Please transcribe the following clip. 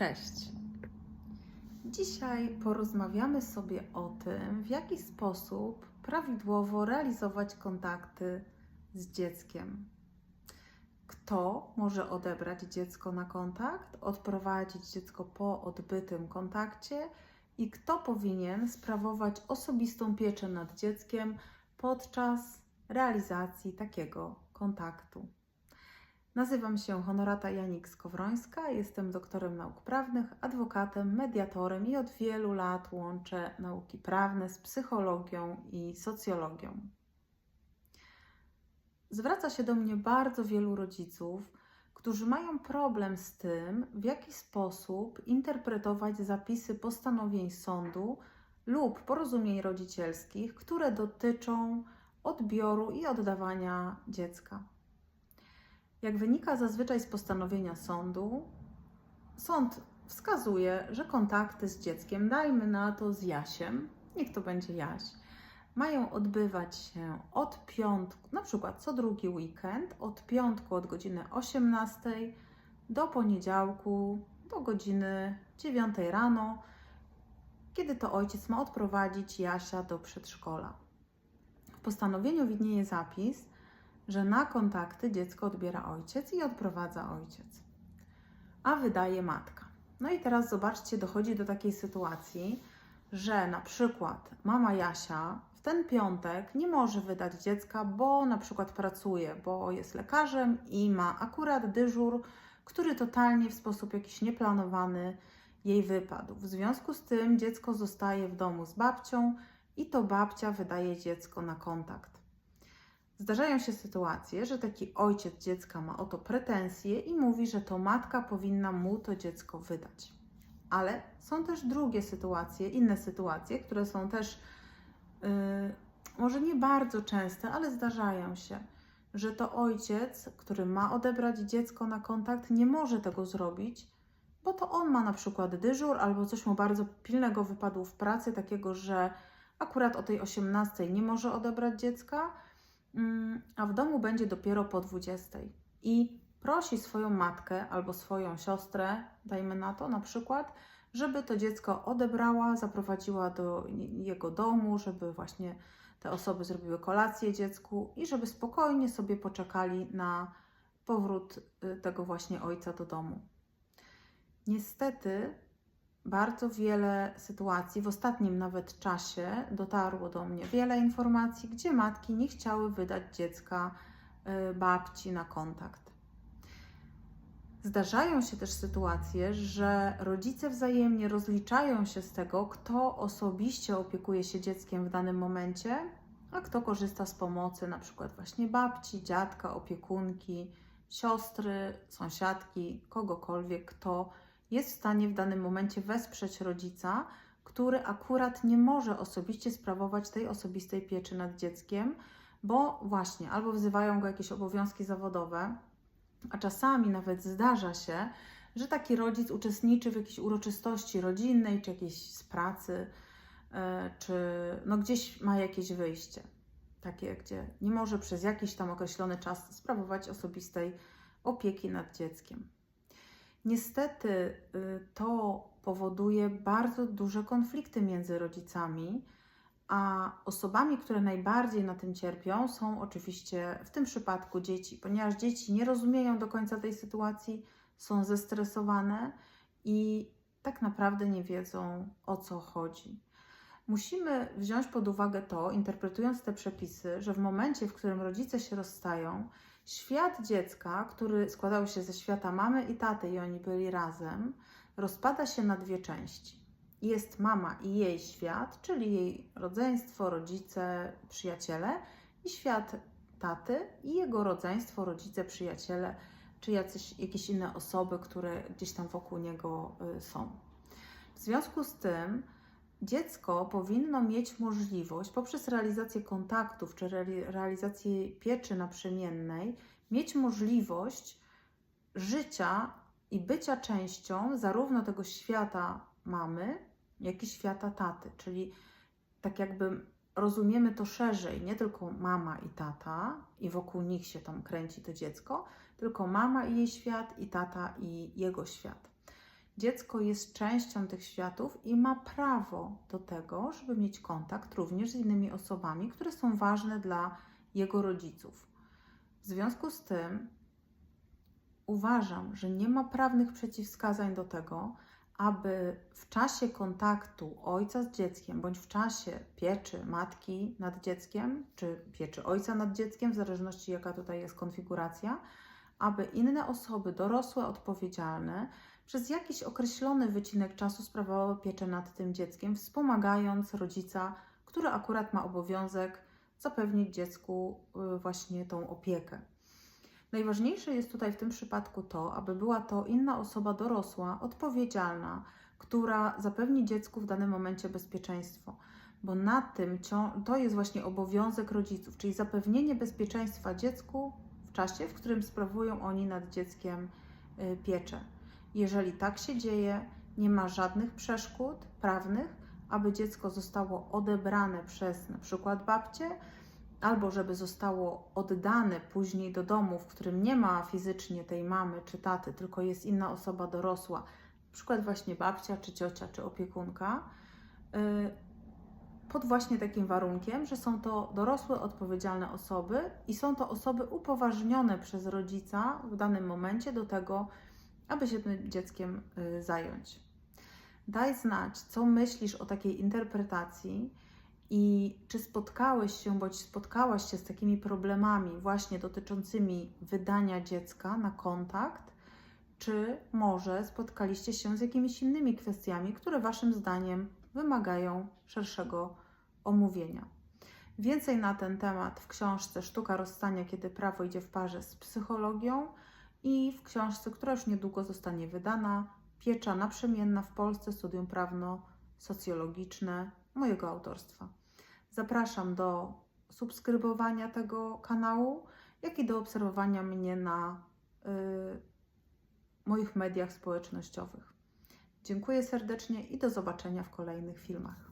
Cześć! Dzisiaj porozmawiamy sobie o tym, w jaki sposób prawidłowo realizować kontakty z dzieckiem. Kto może odebrać dziecko na kontakt, odprowadzić dziecko po odbytym kontakcie i kto powinien sprawować osobistą pieczę nad dzieckiem podczas realizacji takiego kontaktu. Nazywam się Honorata Janik Skowrońska, jestem doktorem nauk prawnych, adwokatem, mediatorem i od wielu lat łączę nauki prawne z psychologią i socjologią. Zwraca się do mnie bardzo wielu rodziców, którzy mają problem z tym, w jaki sposób interpretować zapisy postanowień sądu lub porozumień rodzicielskich, które dotyczą odbioru i oddawania dziecka. Jak wynika zazwyczaj z postanowienia sądu, sąd wskazuje, że kontakty z dzieckiem, dajmy na to z Jasiem, niech to będzie Jaś, mają odbywać się od piątku, na przykład co drugi weekend, od piątku od godziny 18 do poniedziałku do godziny 9 rano, kiedy to ojciec ma odprowadzić Jasia do przedszkola. W postanowieniu widnieje zapis, że na kontakty dziecko odbiera ojciec i odprowadza ojciec, a wydaje matka. No i teraz zobaczcie, dochodzi do takiej sytuacji, że na przykład mama Jasia w ten piątek nie może wydać dziecka, bo na przykład pracuje, bo jest lekarzem i ma akurat dyżur, który totalnie w sposób jakiś nieplanowany jej wypadł. W związku z tym dziecko zostaje w domu z babcią i to babcia wydaje dziecko na kontakt. Zdarzają się sytuacje, że taki ojciec dziecka ma o to pretensje i mówi, że to matka powinna mu to dziecko wydać. Ale są też drugie sytuacje, inne sytuacje, które są też yy, może nie bardzo częste, ale zdarzają się, że to ojciec, który ma odebrać dziecko na kontakt, nie może tego zrobić, bo to on ma na przykład dyżur albo coś mu bardzo pilnego wypadło w pracy, takiego, że akurat o tej 18 nie może odebrać dziecka a w domu będzie dopiero po 20. I prosi swoją matkę albo swoją siostrę, dajmy na to na przykład, żeby to dziecko odebrała, zaprowadziła do jego domu, żeby właśnie te osoby zrobiły kolację dziecku i żeby spokojnie sobie poczekali na powrót y, tego właśnie ojca do domu. Niestety bardzo wiele sytuacji, w ostatnim nawet czasie dotarło do mnie wiele informacji, gdzie matki nie chciały wydać dziecka y, babci na kontakt. Zdarzają się też sytuacje, że rodzice wzajemnie rozliczają się z tego, kto osobiście opiekuje się dzieckiem w danym momencie, a kto korzysta z pomocy, na przykład właśnie babci, dziadka, opiekunki, siostry, sąsiadki, kogokolwiek, kto jest w stanie w danym momencie wesprzeć rodzica, który akurat nie może osobiście sprawować tej osobistej pieczy nad dzieckiem, bo właśnie albo wzywają go jakieś obowiązki zawodowe, a czasami nawet zdarza się, że taki rodzic uczestniczy w jakiejś uroczystości rodzinnej, czy jakiejś z pracy, e, czy no gdzieś ma jakieś wyjście, takie, gdzie nie może przez jakiś tam określony czas sprawować osobistej opieki nad dzieckiem. Niestety y, to powoduje bardzo duże konflikty między rodzicami, a osobami, które najbardziej na tym cierpią, są oczywiście w tym przypadku dzieci, ponieważ dzieci nie rozumieją do końca tej sytuacji, są zestresowane i tak naprawdę nie wiedzą o co chodzi. Musimy wziąć pod uwagę to, interpretując te przepisy, że w momencie, w którym rodzice się rozstają, Świat dziecka, który składał się ze świata mamy i taty, i oni byli razem, rozpada się na dwie części. Jest mama i jej świat, czyli jej rodzeństwo, rodzice, przyjaciele, i świat taty i jego rodzeństwo, rodzice, przyjaciele, czy jacyś, jakieś inne osoby, które gdzieś tam wokół niego y, są. W związku z tym, dziecko powinno mieć możliwość poprzez realizację kontaktów czy realizację pieczy naprzemiennej, mieć możliwość życia i bycia częścią zarówno tego świata mamy, jak i świata taty. Czyli tak jakby rozumiemy to szerzej, nie tylko mama i tata, i wokół nich się tam kręci to dziecko, tylko mama i jej świat, i tata i jego świat. Dziecko jest częścią tych światów i ma prawo do tego, żeby mieć kontakt również z innymi osobami, które są ważne dla jego rodziców. W związku z tym uważam, że nie ma prawnych przeciwwskazań do tego, aby w czasie kontaktu ojca z dzieckiem, bądź w czasie pieczy matki nad dzieckiem, czy pieczy ojca nad dzieckiem, w zależności jaka tutaj jest konfiguracja, aby inne osoby dorosłe, odpowiedzialne, przez jakiś określony wycinek czasu sprawowały pieczę nad tym dzieckiem, wspomagając rodzica, który akurat ma obowiązek zapewnić dziecku y, właśnie tą opiekę. Najważniejsze jest tutaj w tym przypadku to, aby była to inna osoba dorosła, odpowiedzialna, która zapewni dziecku w danym momencie bezpieczeństwo. Bo na tym to jest właśnie obowiązek rodziców, czyli zapewnienie bezpieczeństwa dziecku w czasie, w którym sprawują oni nad dzieckiem y, pieczę. Jeżeli tak się dzieje, nie ma żadnych przeszkód prawnych, aby dziecko zostało odebrane przez na przykład babcię, albo żeby zostało oddane później do domu, w którym nie ma fizycznie tej mamy czy taty, tylko jest inna osoba dorosła, na przykład właśnie babcia, czy ciocia, czy opiekunka, y, pod właśnie takim warunkiem, że są to dorosłe, odpowiedzialne osoby i są to osoby upoważnione przez rodzica w danym momencie do tego, aby się tym dzieckiem y, zająć. Daj znać, co myślisz o takiej interpretacji i czy spotkałeś się bądź spotkałaś się z takimi problemami właśnie dotyczącymi wydania dziecka na kontakt, czy może spotkaliście się z jakimiś innymi kwestiami, które Waszym zdaniem wymagają szerszego omówienia. Więcej na ten temat w książce Sztuka rozstania, kiedy prawo idzie w parze z psychologią i w książce, która już niedługo zostanie wydana, Piecza naprzemienna w Polsce, studium prawno-socjologiczne mojego autorstwa. Zapraszam do subskrybowania tego kanału, jak i do obserwowania mnie na y, moich mediach społecznościowych. Dziękuję serdecznie i do zobaczenia w kolejnych filmach.